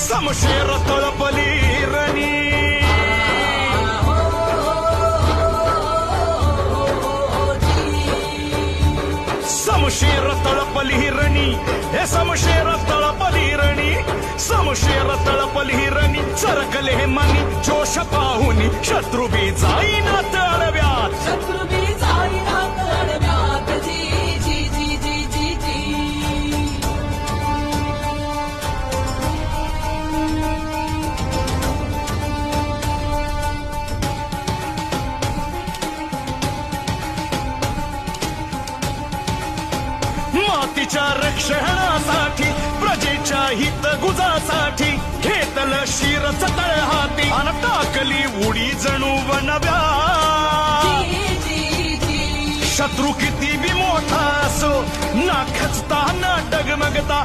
समशेर तळपली रणी समशेर तळपली रणी हे समशेर तळपली रणी समशेर तळपली रणी चरकले हे मनी जोश पाहुनी. शत्रू बी जाईन जातीच्या रक्षणासाठी प्रजेच्या हित गुजासाठी घेतलं शिरच तळहाती. अन टाकली उडी जणू बनव्या शत्रू किती बी मोठा असो ना खचता ना डगमगता.